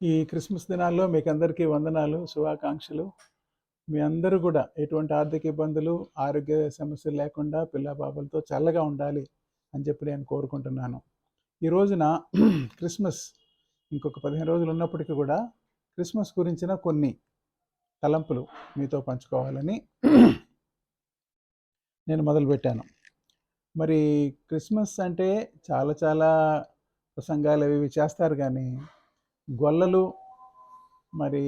ఈ క్రిస్మస్ దినాల్లో మీకు అందరికీ వందనాలు శుభాకాంక్షలు. మీ అందరూ కూడా ఎటువంటి ఆర్థిక ఇబ్బందులు ఆరోగ్య సమస్యలు లేకుండా పిల్ల పాపలతో చల్లగా ఉండాలి అని చెప్పి నేను కోరుకుంటున్నాను. ఈ రోజున క్రిస్మస్ ఇంకొక పదిహేను రోజులు ఉన్నప్పటికీ కూడా క్రిస్మస్ గురించిన కొన్ని తలంపులు మీతో పంచుకోవాలని నేను మొదలుపెట్టాను. మరి క్రిస్మస్ అంటే చాలా చాలా ప్రసంగాలు అవి ఇవి చేస్తారు కానీ గొల్లలు మరి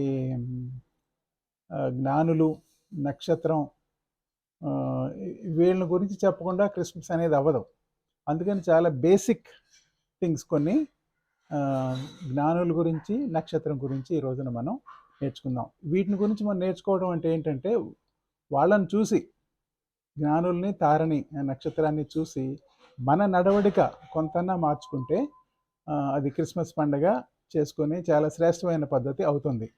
జ్ఞానులు నక్షత్రం వీళ్ళని గురించి చెప్పకుండా క్రిస్మస్ అనేది అవ్వదు. అందుకని చాలా బేసిక్ థింగ్స్ కొన్ని జ్ఞానుల గురించి నక్షత్రం గురించి ఈ రోజున మనం నేర్చుకుందాం. వీటిని గురించి మనం నేర్చుకోవడం అంటే ఏంటంటే వాళ్ళని చూసి జ్ఞానుల్ని తారని నక్షత్రాన్ని చూసి మన నడవడిక కొంతన్నా మార్చుకుంటే అది క్రిస్మస్ పండగ చేసుకొని చాలా శ్రేష్టమైన పద్ధతి అవుతుంది.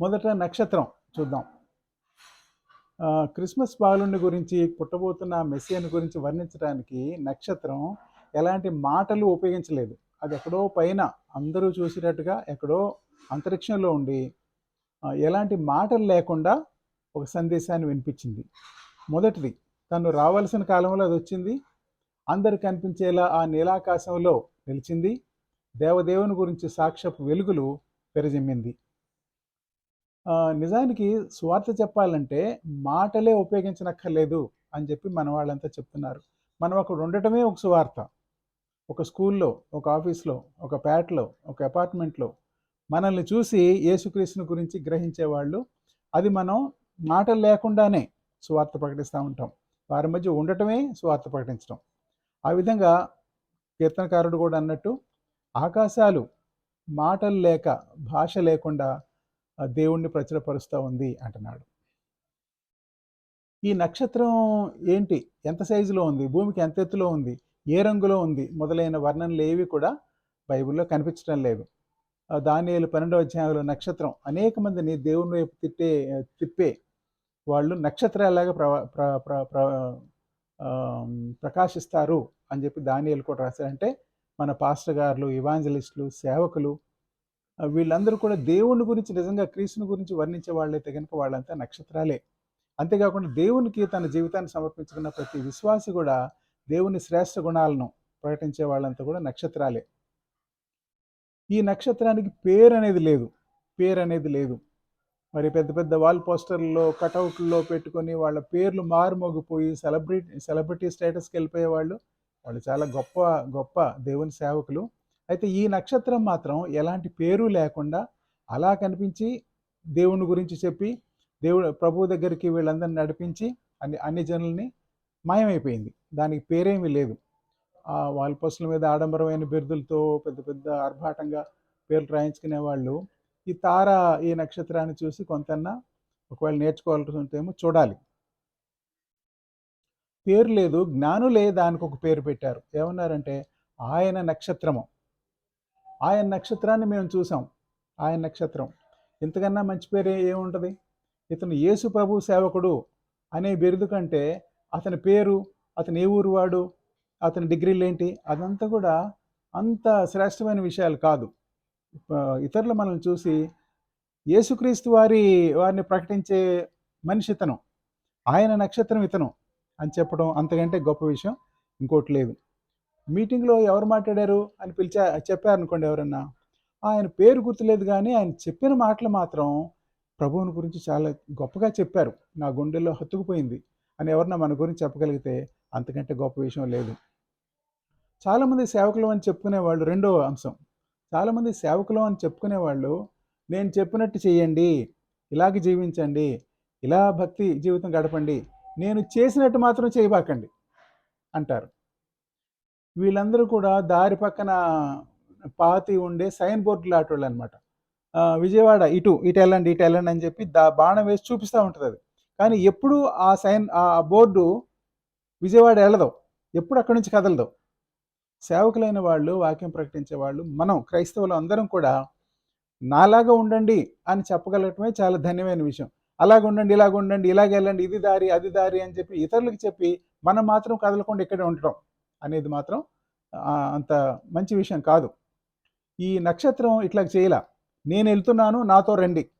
మొదట నక్షత్రం చూద్దాం. క్రిస్మస్ బాలుని గురించి పుట్టబోతున్న మెస్సియన్ గురించి వర్ణించడానికి నక్షత్రం ఎలాంటి మాటలు ఉపయోగించలేదు. అది ఎక్కడో పైన అందరూ చూసేటట్టుగా ఎక్కడో అంతరిక్షంలో ఉండి ఎలాంటి మాటలు లేకుండా ఒక సందేశాన్ని వినిపించింది. మొదటిది తను రావాల్సిన కాలంలో అది వచ్చింది. అందరు కనిపించేలా ఆ నీలాకాశంలో నిలిచింది. దేవదేవుని గురించి సాక్ష్యపు వెలుగులు పెరజెమ్మింది. నిజానికి స్వార్థ చెప్పాలంటే మాటలే ఉపయోగించనక్కర్లేదు అని చెప్పి మన వాళ్ళంతా చెప్తున్నారు. మనం అక్కడ ఉండటమే ఒక సువార్త. ఒక స్కూల్లో ఒక ఆఫీస్లో ఒక పేటలో ఒక అపార్ట్మెంట్లో మనల్ని చూసి యేసుక్రీస్తుని గురించి గ్రహించే వాళ్ళు అది మనం మాటలు లేకుండానే సువార్త ప్రకటిస్తూ ఉంటాం. వారి మధ్య ఉండటమే సువార్త ప్రకటించడం ఆ విధంగా కీర్తనకారుడు కూడా అన్నట్టు ఆకాశాలు మాటలు లేక భాష లేకుండా దేవుణ్ణి ప్రచురపరుస్తూ ఉంది అంటున్నాడు. ఈ నక్షత్రం ఏంటి? ఎంత సైజులో ఉంది? భూమికి ఎంత ఎత్తులో ఉంది? ఏ రంగులో ఉంది? మొదలైన వర్ణనలు ఏవి కూడా బైబిల్లో కనిపించడం లేవు దానియేలు పన్నెండవ అధ్యాయంలో నక్షత్రం అనేక మందిని దేవుని వైపు తిట్టే తిప్పే వాళ్ళు నక్షత్రాలాగా ప్ర ప్ర ప్ర ప్రకాశిస్తారు అని చెప్పి దానియేలు కూడా రాశారంటే మన పాస్టర్ గారులు ఇవాంజలిస్టులు సేవకులు వీళ్ళందరూ కూడా దేవుని గురించి నిజంగా క్రీస్తుని గురించి వర్ణించే వాళ్ళైతే కనుక వాళ్ళంతా నక్షత్రాలే. అంతేకాకుండా దేవునికి తన జీవితాన్ని సమర్పించుకున్న ప్రతి విశ్వాసి కూడా దేవుని శ్రేష్ఠ గుణాలను ప్రకటించే వాళ్ళంతా కూడా నక్షత్రాలే. ఈ నక్షత్రానికి పేరు అనేది లేదు. పేరు అనేది లేదు. మరి పెద్ద పెద్ద వాల్ పోస్టర్లలో కటౌట్లో పెట్టుకొని వాళ్ళ పేర్లు మారుమోగిపోయి సెలబ్రిటీ సెలబ్రిటీ స్టేటస్కి వెళ్ళిపోయే వాళ్ళు వాళ్ళు చాలా గొప్ప గొప్ప దేవుని సేవకులు. అయితే ఈ నక్షత్రం మాత్రం ఎలాంటి పేరు లేకుండా అలా కనిపించి దేవుని గురించి చెప్పి దేవుడు ప్రభు దగ్గరికి వీళ్ళందరిని నడిపించి అన్ని అన్ని జనుల్ని మాయమైపోయింది. దానికి పేరేమీ లేదు. వాళ్ళ పసుల మీద ఆడంబరమైన బిరుదులతో పెద్ద పెద్ద ఆర్భాటంగా పేర్లు రాయించుకునే వాళ్ళు ఈ తార ఈ నక్షత్రాన్ని చూసి కొంతన్నా ఒకవేళ నేర్చుకోవాల్సి ఉంటేమో చూడాలి. పేరు లేదు జ్ఞానులే దానికి ఒక పేరు పెట్టారు. ఏమన్నారంటే ఆయన నక్షత్రము. ఆయన నక్షత్రాన్ని మేము చూసాం. ఆయన నక్షత్రం. ఇంతకన్నా మంచి పేరు ఏముంటుంది? ఇతను యేసు ప్రభు సేవకుడు అనే బిరుదు కంటే అతని పేరు అతని ఏ ఊరు వాడు అతని డిగ్రీలు ఏంటి? అదంతా కూడా అంత శ్రేష్టమైన విషయాలు కాదు. ఇతరులు మనల్ని చూసి యేసుక్రీస్తు వారి వారిని ప్రకటించే మనిషి ఇతను. ఆయన నక్షత్రం ఇతను. అని చెప్పడం అంతకంటే గొప్ప విషయం ఇంకోటి లేదు. మీటింగ్లో ఎవరు మాట్లాడారు అని పిలిచా చెప్పారనుకోండి ఎవరన్నా. ఆయన పేరు గుర్తులేదు కానీ ఆయన చెప్పిన మాటలు మాత్రం ప్రభువుని గురించి చాలా గొప్పగా చెప్పారు. నా గుండెల్లో హత్తుకుపోయింది అని ఎవరన్నా మన గురించి చెప్పగలిగితే అంతకంటే గొప్ప విషయం లేదు. చాలామంది సేవకులు అని చెప్పుకునే వాళ్ళు రెండో అంశం. చాలామంది సేవకులు అని చెప్పుకునే వాళ్ళు నేను చెప్పినట్టు చేయండి ఇలాగ జీవించండి ఇలా భక్తి జీవితం గడపండి నేను చేసినట్టు మాత్రం చేయబాకండి అంటారు. వీళ్ళందరూ కూడా దారి పక్కన పాతి ఉండే సైన్ బోర్డు లాంటి అనమాట విజయవాడ ఇటు ఇటు వెళ్ళండి ఇటు వెళ్ళండి అని చెప్పి దా బాణం వేసి చూపిస్తూ ఉంటుంది అది. కానీ ఎప్పుడు ఆ సైన్ ఆ బోర్డు విజయవాడ వెళ్ళదు. ఎప్పుడు అక్కడి నుంచి కదలదు. సేవకులైన వాళ్ళు వాక్యం ప్రకటించే వాళ్ళు మనం క్రైస్తవులు అందరం కూడా నాలాగా ఉండండి అని చెప్పగలగటమే చాలా ధన్యమైన విషయం. అలాగ ఉండండి ఇలాగ ఉండండి ఇలాగ వెళ్ళండి ఇది దారి అది దారి అని చెప్పి ఇతరులకు చెప్పి మనం మాత్రం కదలకుండా ఇక్కడే ఉండటం అనేది మాత్రం అంత మంచి విషయం కాదు. ఈ నక్షత్రం ఇట్లా చేయలా. నేను వెళ్తున్నాను నాతో రండి.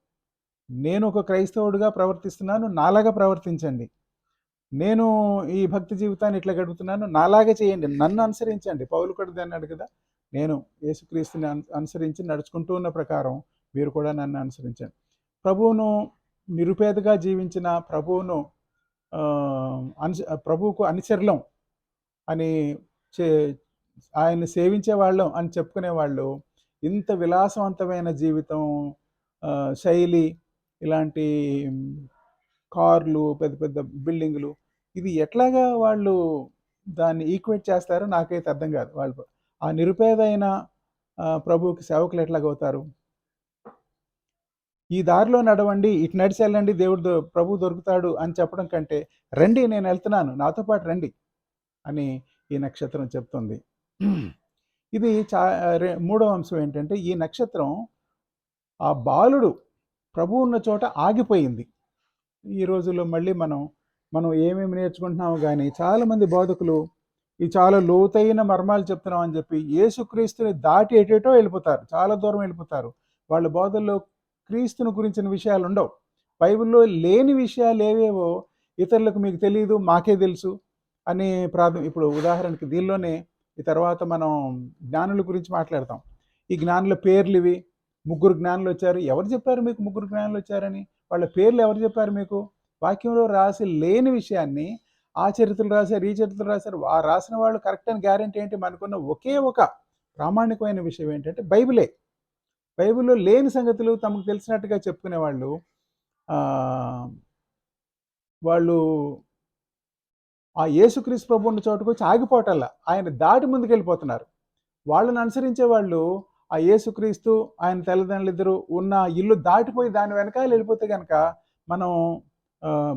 నేను ఒక క్రైస్తవుడిగా ప్రవర్తిస్తున్నాను నాలాగా ప్రవర్తించండి. నేను ఈ భక్తి జీవితాన్ని ఇట్లా గడుపుతున్నాను నాలాగే చేయండి. నన్ను అనుసరించండి. పౌలు కూడా అన్నాడు కదా నేను యేసుక్రీస్తుని అను- అనుసరించి నడుచుకుంటూ ఉన్న ప్రకారం మీరు కూడా నన్ను అనుసరించండి. ప్రభువును నిరుపేదగా జీవించిన ప్రభువును అను ప్రభువుకు అనుచరులం అని చే ఆయన్ని సేవించే వాళ్ళం అని చెప్పుకునే వాళ్ళు ఇంత విలాసవంతమైన జీవితం శైలి ఇలాంటి కార్లు పెద్ద పెద్ద బిల్డింగులు ఇది ఎట్లాగా వాళ్ళు దాన్ని ఈక్వేట్ చేస్తారో నాకైతే అర్థం కాదు. వాళ్ళు ఆ నిరుపేదైన ప్రభువుకి సేవకులు ఎట్లాగవుతారు? ఈ దారిలో నడవండి ఇటు నడిచి వెళ్ళండి దేవుడు ప్రభు దొరుకుతాడు అని చెప్పడం కంటే రండి నేను వెళ్తున్నాను నాతో పాటు రండి అని ఈ నక్షత్రం చెప్తుంది. ఇది చా మూడవ అంశం ఏంటంటే ఈ నక్షత్రం ఆ బాలుడు ప్రభు ఉన్న చోట ఆగిపోయింది. ఈ రోజుల్లో మళ్ళీ మనం మనం ఏమేమి నేర్చుకుంటున్నామో కానీ చాలామంది బోధకులు ఈ చాలా లోతైన మర్మాలు చెప్తున్నాం అని చెప్పి యేసుక్రీస్తుని దాటి ఎటేటో వెళ్ళిపోతారు చాలా దూరం వెళ్ళిపోతారు. వాళ్ళ బోధల్లో క్రీస్తుని గురించిన విషయాలు ఉండవు బైబిల్లో లేని విషయాలు ఏవేవో ఇతరులకు మీకు తెలియదు మాకే తెలుసు అని ప్రాథం ఇప్పుడు ఉదాహరణకి దీనిలోనే ఈ తర్వాత మనం జ్ఞానుల గురించి మాట్లాడతాం. ఈ జ్ఞానుల పేర్లు ఇవి. ముగ్గురు జ్ఞానులు వచ్చారు. ఎవరు చెప్పారు మీకు ముగ్గురు జ్ఞానులు వచ్చారని? వాళ్ళ పేర్లు ఎవరు చెప్పారు మీకు? వాక్యంలో రాసి లేని విషయాన్ని ఆ చరిత్రలు రాశారు ఈ చరిత్రలు రాశారు. ఆ రాసిన వాళ్ళు కరెక్ట్ అని గ్యారంటీ ఏంటి? మనకున్న ఒకే ఒక ప్రామాణికమైన విషయం ఏంటంటే బైబిలే. బైబిల్లో లేని సంగతులు తమకు తెలిసినట్టుగా చెప్పుకునే వాళ్ళు వాళ్ళు ఆ యేసుక్రీస్తు ప్రభు ఉన్న చోటుకు వచ్చి ఆగిపోవటల్లా ఆయన దాటి ముందుకు వెళ్ళిపోతున్నారు వాళ్ళని అనుసరించే వాళ్ళు ఆ యేసుక్రీస్తు ఆయన తల్లిదండ్రులు ఇద్దరు ఉన్న ఇల్లు దాటిపోయి దాని వెనకాల వెళ్ళిపోతే కనుక మనం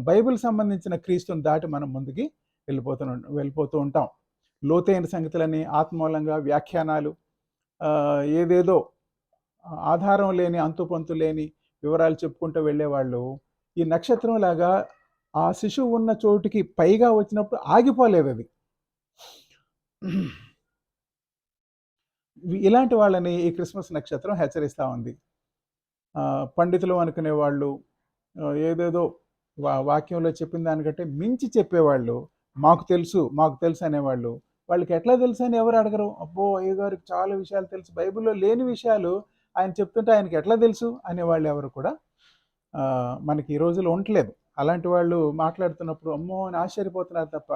బైబిల్ సంబంధించిన క్రీస్తుని దాటి మనం ముందుకి వెళ్ళిపోతూ వెళ్ళిపోతూ ఉంటాం. లోతైన సంగతులని ఆత్మూలంగా వ్యాఖ్యానాలు ఏదేదో ఆధారం లేని అంతుపంతు లేని వివరాలు చెప్పుకుంటూ వెళ్ళేవాళ్ళు. ఈ నక్షత్రం లాగా ఆ శిశువు ఉన్న చోటుకి పైగా వచ్చినప్పుడు ఆగిపోలేదు అది ఇలాంటి వాళ్ళని ఈ క్రిస్మస్ నక్షత్రం హెచ్చరిస్తూ ఉంది. పండితులు అనుకునే వాళ్ళు ఏదేదో వా వాక్యంలో చెప్పిన దానికంటే మించి చెప్పేవాళ్ళు మాకు తెలుసు మాకు తెలుసు అనేవాళ్ళు. వాళ్ళకి ఎట్లా తెలుసు అని ఎవరు అడగరు? అబ్బో అయ్య గారికి చాలా విషయాలు తెలుసు. బైబిల్లో లేని విషయాలు ఆయన చెప్తుంటే ఆయనకి ఎట్లా తెలుసు అనేవాళ్ళు ఎవరు కూడా మనకి ఈ రోజుల్లో ఉండట్లేదు. అలాంటి వాళ్ళు మాట్లాడుతున్నప్పుడు అమ్మో అని ఆశ్చర్యపోతున్నారు తప్ప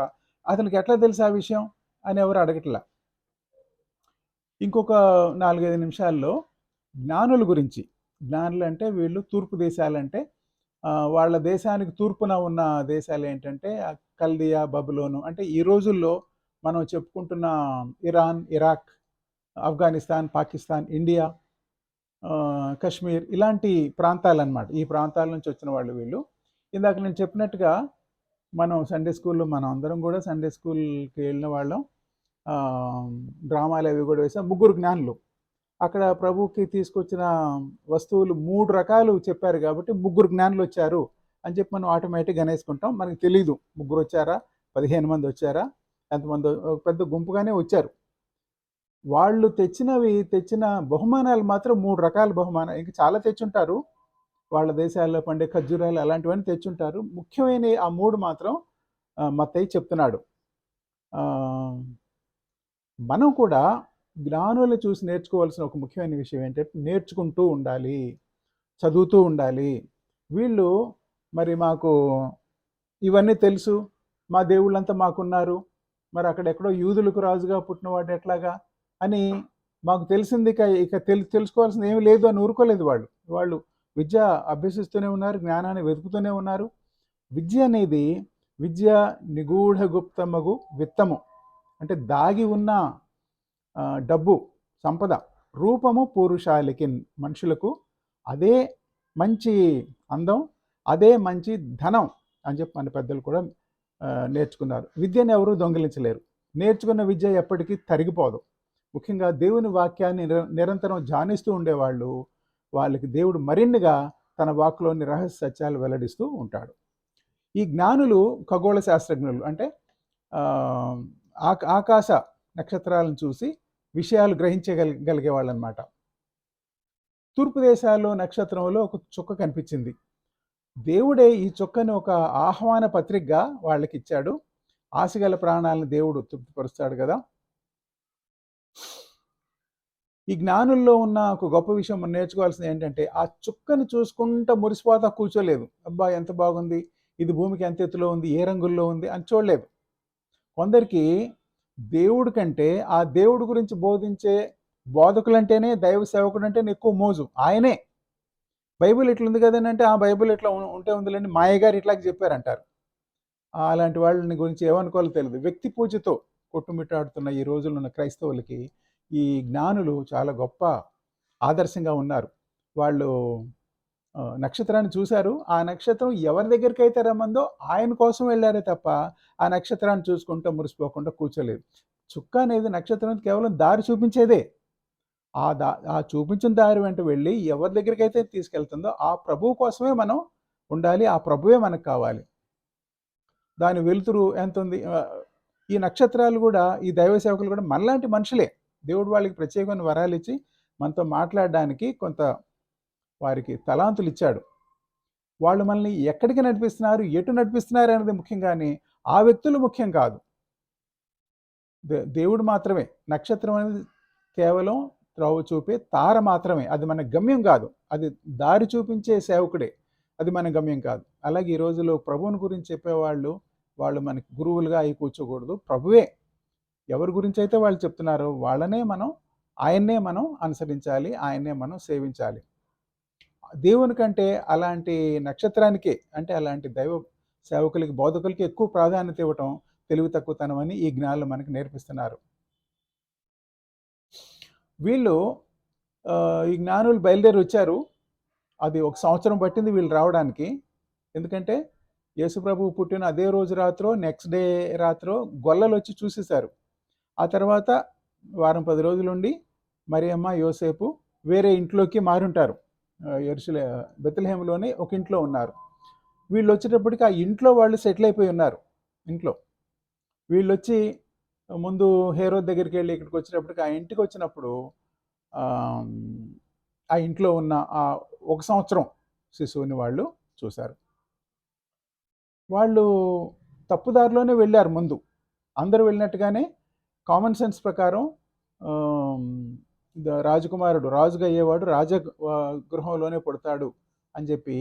అతనికి ఎట్లా తెలుసు ఆ విషయం అని ఎవరు అడగట్లా. ఇంకొక నాలుగైదు నిమిషాల్లో జ్ఞానుల గురించి జ్ఞానులు అంటే వీళ్ళు తూర్పు దేశాలంటే వాళ్ళ దేశానికి తూర్పున ఉన్న దేశాలు ఏంటంటే కల్దియా బబులోను అంటే ఈ రోజుల్లో మనం చెప్పుకుంటున్న Iran Iraq Afghanistan Pakistan India Kashmir ఇలాంటి ప్రాంతాలన్నమాట. ఈ ప్రాంతాల నుంచి వచ్చిన వాళ్ళు వీళ్ళు. ఇందాక నేను చెప్పినట్టుగా మనం సండే స్కూల్లో మనం అందరం కూడా సండే స్కూల్కి వెళ్ళిన వాళ్ళం. డ్రామాలు అవి కూడా వేసాం. ముగ్గురు జ్ఞానులు. అక్కడ ప్రభుకి తీసుకొచ్చిన వస్తువులు మూడు రకాలు చెప్పారు కాబట్టి ముగ్గురు జ్ఞానులు వచ్చారు అని చెప్పి మనం ఆటోమేటిక్ అనేసుకుంటాం. మనకి తెలీదు ముగ్గురు వచ్చారా? పదిహేను మంది వచ్చారా? ఎంతమంది పెద్ద గుంపుగానే వచ్చారు. వాళ్ళు తెచ్చినవి తెచ్చిన బహుమానాలు మాత్రం మూడు రకాల బహుమానాలు. ఇంకా చాలా తెచ్చుంటారు. వాళ్ళ దేశాల్లో పండే ఖర్జూరాలు అలాంటివన్నీ తెచ్చుంటారు. ముఖ్యమైన ఆ మూడు మాత్రం మత్తయ్య మత్తయి చెప్తున్నాడు మనం కూడా జ్ఞానులు చూసి నేర్చుకోవాల్సిన ఒక ముఖ్యమైన విషయం ఏంటంటే నేర్చుకుంటూ ఉండాలి చదువుతూ ఉండాలి. వీళ్ళు మరి మాకు ఇవన్నీ తెలుసు. మా దేవుళ్ళంతా మాకున్నారు. మరి అక్కడెక్కడో యూదులకు రాజుగా పుట్టినవాడు ఎట్లాగా? అని మాకు తెలిసింది ఇక ఇక తెలు తెలుసుకోవాల్సింది ఏమి లేదు అని ఊరుకోలేదు వాళ్ళు. వాళ్ళు విద్య అభ్యసిస్తూనే ఉన్నారు జ్ఞానాన్ని వెతుకుతూనే ఉన్నారు. విద్య అనేది విద్య నిగూఢ గుప్తమగు విత్తము. అంటే దాగి ఉన్న డబ్బు సంపద రూపము పూరుషాలికి మనుషులకు అదే మంచి అందం అదే మంచి ధనం అని చెప్పి మన పెద్దలు కూడా నేర్చుకున్నారు. విద్యను ఎవరు దొంగిలించలేరు. నేర్చుకున్న విద్య ఎప్పటికీ తరిగిపోదు. ముఖ్యంగా దేవుని వాక్యాన్ని నిర- నిరంతరం ధ్యానిస్తూ ఉండేవాళ్ళు వాళ్ళకి దేవుడు మరిన్నిగా తన వాక్లోని రహస్య సత్యాలు వెల్లడిస్తూ ఉంటాడు. ఈ జ్ఞానులు ఖగోళ శాస్త్రజ్ఞులు అంటే ఆ, ఆక- ఆకాశ నక్షత్రాలను చూసి విషయాలు గ్రహించగలిగే వాళ్ళనమాట. అనమాట తూర్పు దేశాల్లో నక్షత్రంలో ఒక చుక్క కనిపించింది. దేవుడే ఈ చుక్కను ఒక ఆహ్వాన పత్రికగా వాళ్ళకి ఇచ్చాడు ఆశగల ప్రాణాలను దేవుడు తృప్తిపరుస్తాడు కదా. ఈ జ్ఞానుల్లో ఉన్న ఒక గొప్ప విషయం మనం నేర్చుకోవాల్సింది ఏంటంటే ఆ చుక్కను చూసుకుంటా మురిసిపోతా కూర్చోలేదు అబ్బా ఎంత బాగుంది. ఇది భూమికి ఎంత ఎత్తులో ఉంది. ఏ రంగుల్లో ఉంది అని చూడలేదు కొందరికి దేవుడి కంటే ఆ దేవుడి గురించి బోధించే బోధకులంటేనే దైవ సేవకుడు అంటేనే ఎక్కువ మోజు. ఆయనే. బైబిల్ ఇట్లుంది కదండి అంటే ఆ బైబిల్ ఇట్లా ఉంటే ఉందిలేండి. మాయగారు ఇట్లా ఇట్లాగ చెప్పారంటారు. అలాంటి వాళ్ళని గురించి ఏమనుకోవాలో తెలియదు వ్యక్తి పూజతో కొట్టుమిట్టాడుతున్న ఈ రోజుల్లో ఉన్న క్రైస్తవులకి ఈ జ్ఞానులు చాలా గొప్ప ఆదర్శంగా ఉన్నారు. వాళ్ళు నక్షత్రాన్ని చూశారు. ఆ నక్షత్రం ఎవరి దగ్గరికి అయితే రమ్మందో ఆయన కోసం వెళ్ళారే తప్ప ఆ నక్షత్రాన్ని చూసుకుంటూ మురిసిపోకుండా కూర్చోలేదు. చుక్క అనేది నక్షత్రం కేవలం దారి చూపించేదే. ఆ దా ఆ చూపించిన దారి వెంట వెళ్ళి ఎవరి దగ్గరికి అయితే తీసుకెళ్తుందో ఆ ప్రభువు కోసమే మనం ఉండాలి. ఆ ప్రభువే మనకు కావాలి. దాని వెలుతురు ఎంత ఉంది ఈ నక్షత్రాలు కూడా ఈ దైవ సేవకులు కూడా మనలాంటి మనుషులే. దేవుడు వాళ్ళకి ప్రత్యేకమైన వరాలు ఇచ్చి మనతో మాట్లాడడానికి కొంత వారికి తలాంతులు ఇచ్చాడు. వాళ్ళు మనల్ని ఎక్కడికి నడిపిస్తున్నారు ఎటు నడిపిస్తున్నారు అనేది ముఖ్యం కానీ ఆ వ్యక్తులు ముఖ్యం కాదు. దే- దేవుడు మాత్రమే. నక్షత్రం అనేది కేవలం త్రోవ చూపే తార మాత్రమే. అది మన గమ్యం కాదు. అది దారి చూపించే సేవకుడే. అది మన గమ్యం కాదు. అలాగే ఈ రోజుల్లో ప్రభువుని గురించి చెప్పేవాళ్ళు వాళ్ళు మనకి గురువులుగా అయి కూర్చోకూడదు. ప్రభువే. ఎవరి గురించి అయితే వాళ్ళు చెప్తున్నారో వాళ్ళనే మనం ఆయన్నే మనం అనుసరించాలి ఆయన్నే మనం సేవించాలి. దేవుని కంటే అలాంటి నక్షత్రానికే అంటే అలాంటి దైవ సేవకులకి బోధకులకి ఎక్కువ ప్రాధాన్యత ఇవ్వటం తెలివి తక్కువతనం అని ఈ జ్ఞానాలు మనకు నేర్పిస్తున్నారు. వీళ్ళు ఈ జ్ఞానులు బయలుదేరి వచ్చారు. అది ఒక సంవత్సరం పట్టింది వీళ్ళు రావడానికి. ఎందుకంటే యేసుప్రభు పుట్టిన అదే రోజు రాత్రో నెక్స్ట్ డే రాత్రో గొల్లలు వచ్చి చూసేశారు. ఆ తర్వాత వారం పది రోజులుండి మరియమ్మ యోసేపు వేరే ఇంట్లోకి మారుంటారు. ఎరుసలే బెత్తలహేమలోనే ఒక ఇంట్లో ఉన్నారు. వీళ్ళు వచ్చేటప్పటికి ఆ ఇంట్లో వాళ్ళు సెటిల్ అయిపోయి ఉన్నారు. ఇంట్లో. వీళ్ళు వచ్చి ముందు హేరో దగ్గరికి వెళ్ళి ఇక్కడికి వచ్చినప్పటికి ఆ ఇంటికి వచ్చినప్పుడు ఆ ఇంట్లో ఉన్న ఆ ఒక సంవత్సరం శిశువుని వాళ్ళు చూశారు. వాళ్ళు తప్పుదారిలోనే వెళ్ళారు ముందు. అందరూ వెళ్ళినట్టుగానే కామన్ సెన్స్ ప్రకారం రాజకుమారుడు రాజుగా అయ్యేవాడు రాజ గృహంలోనే పుడతాడు అని చెప్పి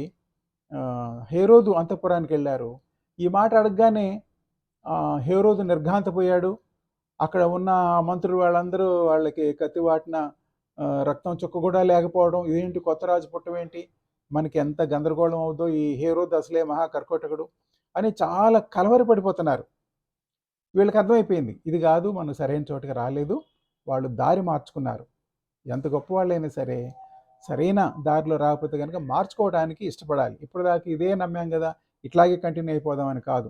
హేరోదు అంతఃపురానికి వెళ్ళారు. ఈ మాట అడగగానే హేరోదు నిర్ఘాంతపోయాడు. అక్కడ ఉన్న మంత్రులు వాళ్ళందరూ వాళ్ళకి కత్తివాటిన రక్తం చుక్క కూడా లేకపోవడం ఇదేంటి కొత్త రాజు పుట్టమేంటి మనకి ఎంత గందరగోళం అవుతుందో ఈ హేరోదు అసలే మహా కర్కోటకుడు అని చాలా కలవరపడిపోతున్నారు. వీళ్ళకి అర్థమైపోయింది. ఇది కాదు మనం సరైన చోటుకి రాలేదు. వాళ్ళు దారి మార్చుకున్నారు. ఎంత గొప్ప వాళ్ళైనా సరే సరైన దారిలో రాకపోతే కనుక మార్చుకోవడానికి ఇష్టపడాలి. ఇప్పుడు దాకా ఇదే నమ్మాం కదా ఇట్లాగే కంటిన్యూ అయిపోదామని కాదు.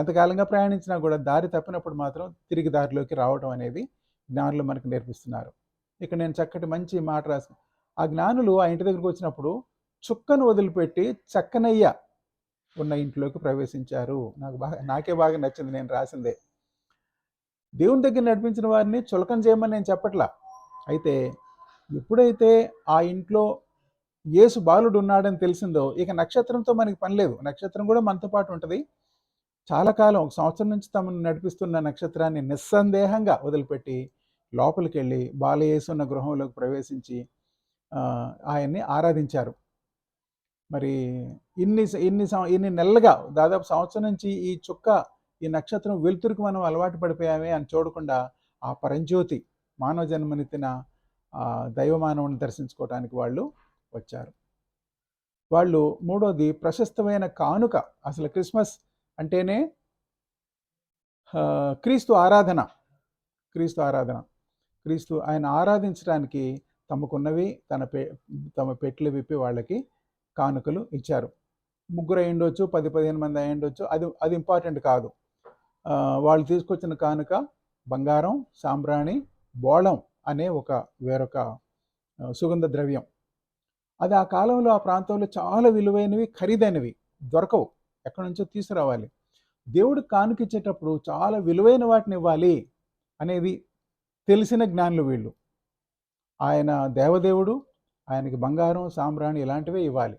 ఎంతకాలంగా ప్రయాణించినా కూడా దారి తప్పినప్పుడు మాత్రం తిరిగి దారిలోకి రావడం అనేది జ్ఞానులు మనకు నేర్పిస్తున్నారు. ఇక్కడ నేను చక్కటి మంచి మాట రాసి ఆ జ్ఞానులు ఆ ఇంటి దగ్గరికి వచ్చినప్పుడు చుక్కను వదిలిపెట్టి చక్కనయ్య ఉన్న ఇంట్లోకి ప్రవేశించారు. నాకు బాగా నాకే బాగా నచ్చింది నేను రాసిందే. దేవుని దగ్గర నడిపించిన వారిని చులకం చేయమని నేను చెప్పట్లా. అయితే ఎప్పుడైతే ఆ ఇంట్లో యేసు బాలుడు ఉన్నాడని తెలిసిందో ఇక నక్షత్రంతో మనకి పని లేదు. నక్షత్రం కూడా మనతో పాటు ఉంటుంది. చాలా కాలం ఒక సంవత్సరం నుంచి తమను నడిపిస్తున్న నక్షత్రాన్ని నిస్సందేహంగా వదిలిపెట్టి లోపలికి వెళ్ళి బాలయేసు ఉన్న గృహంలోకి ప్రవేశించి ఆయన్ని ఆరాధించారు. మరి ఇన్ని ఇన్ని ఇన్ని నెలలుగా దాదాపు సంవత్సరం నుంచి ఈ చుక్క ఈ నక్షత్రం వెలుతురుకు మనం అలవాటు పడిపోయామే అని చూడకుండా ఆ పరంజ్యోతి మానవ జన్మనెత్తిన దైవమానవుని దైవ దర్శించుకోవడానికి వాళ్ళు వచ్చారు. వాళ్ళు మూడోది ప్రశస్తమైన కానుక. అసలు క్రిస్మస్ అంటేనే క్రీస్తు ఆరాధన. క్రీస్తు ఆరాధన. క్రీస్తు ఆయన ఆరాధించడానికి తమకున్నవి తన పె తమ పెట్లు విప్పి వాళ్ళకి కానుకలు ఇచ్చారు. ముగ్గురు అయి ఉండొచ్చు పది పదిహేను మంది అయి ఉండొచ్చు అది అది ఇంపార్టెంట్ కాదు. వాళ్ళు తీసుకొచ్చిన కానుక బంగారం సాంబ్రాణి బోళం అనే ఒక వేరొక సుగంధ ద్రవ్యం. అది ఆ కాలంలో ఆ ప్రాంతంలో చాలా విలువైనవి ఖరీదైనవి. దొరకవు. ఎక్కడి నుంచో తీసుకురావాలి. దేవుడు కానుకిచ్చేటప్పుడు చాలా విలువైన వాటిని ఇవ్వాలి అనేది తెలిసిన జ్ఞానులు వీళ్ళు. ఆయన దేవదేవుడు ఆయనకి బంగారం సాంబ్రాణి ఇలాంటివే ఇవ్వాలి.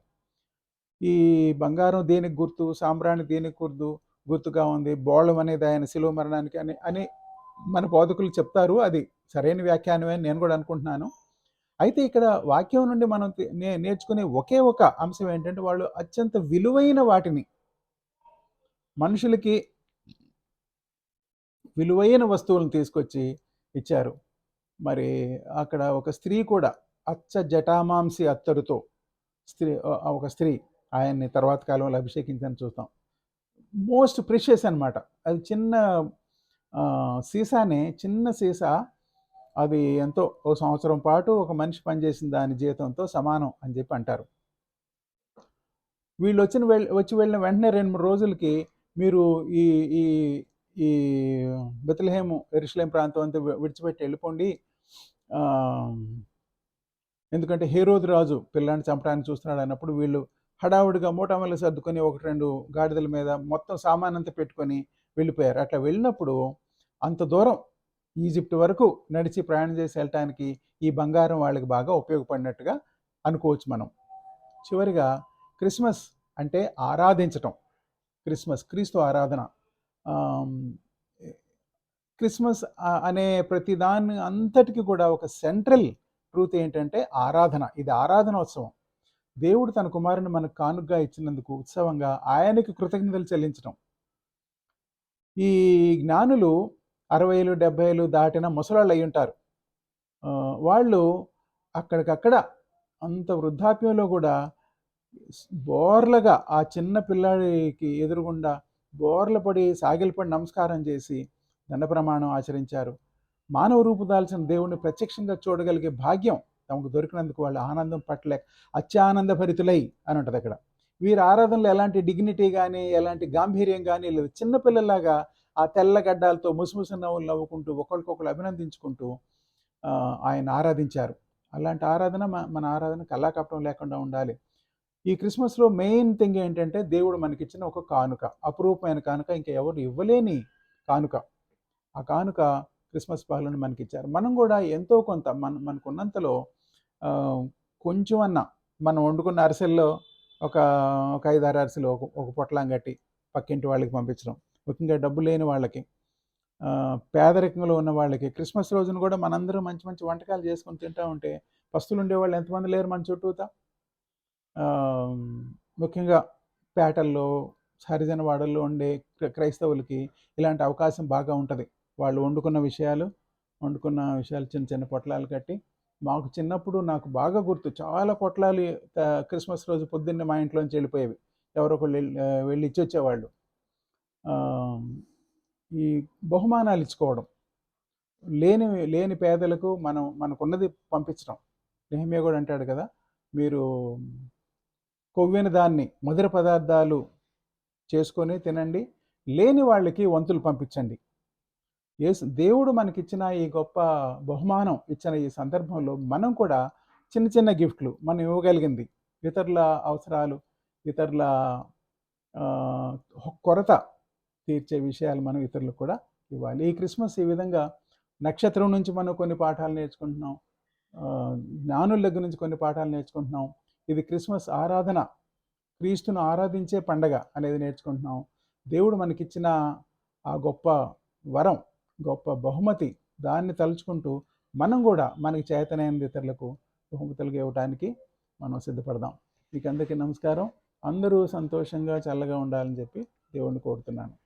ఈ బంగారం దేనికి గుర్తు? సాంబ్రాణి దేనికి గుర్తు? గుర్తుగా ఉంది. బోళం అనేది ఆయన శిలువ మరణానికి అని అని మన బోధకులు చెప్తారు. అది సరైన వ్యాఖ్యానమే అని నేను కూడా అనుకుంటున్నాను. అయితే ఇక్కడ వాక్యం నుండి మనం నే- నేర్చుకునే ఒకే ఒక అంశం ఏంటంటే వాళ్ళు అత్యంత విలువైన వాటిని మనుషులకి విలువైన వస్తువులను తీసుకొచ్చి ఇచ్చారు. మరి అక్కడ ఒక స్త్రీ కూడా అచ్చ జటామాంసి అత్తరుతో స్త్రీ ఒక స్త్రీ ఆయన్ని తర్వాత కాలంలో అభిషేకించని చూస్తాం. మోస్ట్ ప్రిషియస్ అన్నమాట. అది చిన్న సీసానే చిన్న సీసా అది ఎంతో ఒక సంవత్సరం పాటు ఒక మనిషి పనిచేసిన దాని జీతంతో సమానం అని చెప్పి అంటారు. వీళ్ళు వచ్చిన వెళ్ళి వచ్చి వెళ్ళిన వెంటనే రెండు మూడు రోజులకి మీరు ఈ ఈ ఈ బెతలహేము ఎరుసలేం ప్రాంతం అంతా విడిచిపెట్టి వెళ్ళిపోండి. ఎందుకంటే హేరోద్ రాజు పిల్లాన్ని చంపడానికి చూస్తున్నాడు అన్నప్పుడు వీళ్ళు హడావుడిగా మూటమల్లి సర్దుకొని ఒకటి రెండు గాడిదల మీద మొత్తం సామానంతా పెట్టుకొని వెళ్ళిపోయారు. అట్లా వెళ్ళినప్పుడు అంత దూరం ఈజిప్ట్ వరకు నడిచి ప్రయాణం చేసి వెళ్ళటానికి ఈ బంగారం వాళ్ళకి బాగా ఉపయోగపడినట్టుగా అనుకోవచ్చు మనం. చివరిగా క్రిస్మస్ అంటే ఆరాధించటం. క్రిస్మస్ క్రీస్తు ఆరాధన. క్రిస్మస్ అనే ప్రతి దాని అంతటికి కూడా ఒక సెంట్రల్ ట్రూత్ ఏంటంటే ఆరాధన. ఇది ఆరాధనోత్సవం. దేవుడు తన కుమారుని మనకు కానుగ్గా ఇచ్చినందుకు ఉత్సవంగా ఆయనకి కృతజ్ఞతలు చెల్లించడం ఈ జ్ఞానులు అరవైలు డెబ్బైలు దాటిన ముసలాళ్ళు అయి ఉంటారు. వాళ్ళు అక్కడికక్కడ అంత వృద్ధాప్యంలో కూడా బోర్లగా ఆ చిన్న పిల్లాడికి ఎదురుగుండా బోర్ల పడి సాగిలపడి నమస్కారం చేసి దండ ప్రమాణం ఆచరించారు. మానవ రూపు దాల్చిన దేవుణ్ణి ప్రత్యక్షంగా చూడగలిగే భాగ్యం తమకు దొరికినందుకు వాళ్ళు ఆనందం పట్టలేక అత్యానంద భరితులై అని ఉంటుంది అక్కడ. వీరి ఆరాధనలో ఎలాంటి డిగ్నిటీ కానీ ఎలాంటి గాంభీర్యం కానీ లేదు. చిన్నపిల్లలాగా ఆ తెల్ల గడ్డాలతో ముసిముసి నవ్వులు నవ్వుకుంటూ ఒకరికొకరు అభినందించుకుంటూ ఆయన ఆరాధించారు. అలాంటి ఆరాధన మన ఆరాధన కళాకపటం లేకుండా ఉండాలి. ఈ క్రిస్మస్లో మెయిన్ థింగ్ ఏంటంటే దేవుడు మనకిచ్చిన ఒక కానుక అపురూపమైన కానుక. ఇంకా ఎవరు ఇవ్వలేని కానుక. ఆ కానుక క్రిస్మస్ పాలను మనకిచ్చారు. మనం కూడా ఎంతో కొంత మన మనకున్నంతలో కొంచెం అన్న మనం వండుకున్న అరిసెల్లో ఒక ఒక ఐదు ఆరు అరిసెలు ఒక ఒక పొట్లం కట్టి పక్కింటి వాళ్ళకి పంపించడం. ముఖ్యంగా డబ్బు లేని వాళ్ళకి. పేదరికంలో ఉన్న వాళ్ళకి. క్రిస్మస్ రోజున కూడా మనందరం మంచి మంచి వంటకాలు చేసుకొని తింటూ ఉంటే పస్తులు ఉండేవాళ్ళు ఎంతమంది లేరు మన చుట్టూతా? ముఖ్యంగా పేటల్లో హరిజన వాడల్లో ఉండే క్రైస్తవులకి ఇలాంటి అవకాశం బాగా ఉంటుంది. వాళ్ళు వండుకున్న విషయాలు వండుకున్న విషయాలు చిన్న చిన్న పొట్లాలు కట్టి మాకు చిన్నప్పుడు నాకు బాగా గుర్తు చాలా పొట్లాలు క్రిస్మస్ రోజు పొద్దున్నే మా ఇంట్లోంచి వెళ్ళిపోయేవి. ఎవరొకళ్ళు వెళ్ళి వెళ్ళి ఇచ్చి వచ్చేవాళ్ళు. ఈ బహుమానాలు ఇచ్చుకోవడం. లేని లేని పేదలకు మనం మనకున్నది పంపించడం. నెహమ్యా కూడా అంటాడు కదా మీరు కొవ్విన దాన్ని మధుర పదార్థాలు చేసుకొని తినండి. లేని వాళ్ళకి వంతులు పంపించండి. యేసు దేవుడు మనకిచ్చిన ఈ గొప్ప బహుమానం ఇచ్చిన ఈ సందర్భంలో మనం కూడా చిన్న చిన్న గిఫ్ట్లు మనం ఇవ్వగలిగింది. ఇతరుల అవసరాలు ఇతరుల కొరత తీర్చే విషయాలు మనం ఇతరులకు కూడా ఇవ్వాలి. ఈ క్రిస్మస్ ఈ విధంగా నక్షత్రం నుంచి మనం కొన్ని పాఠాలు నేర్చుకుంటున్నాం జ్ఞానుల దగ్గర నుంచి కొన్ని పాఠాలు నేర్చుకుంటున్నాం. ఇది క్రిస్మస్ ఆరాధన క్రీస్తును ఆరాధించే పండగ అనేది నేర్చుకుంటున్నాం. దేవుడు మనకిచ్చిన ఆ గొప్ప వరం గొప్ప బహుమతి దాన్ని తలుచుకుంటూ మనం కూడా మనకి చేతనైన ఇతరులకు బహుమతులు ఇవ్వడానికి మనం సిద్ధపడదాం. మీకు అందరికీ నమస్కారం. అందరూ సంతోషంగా చల్లగా ఉండాలని చెప్పి దేవుణ్ణి కోరుతున్నాను.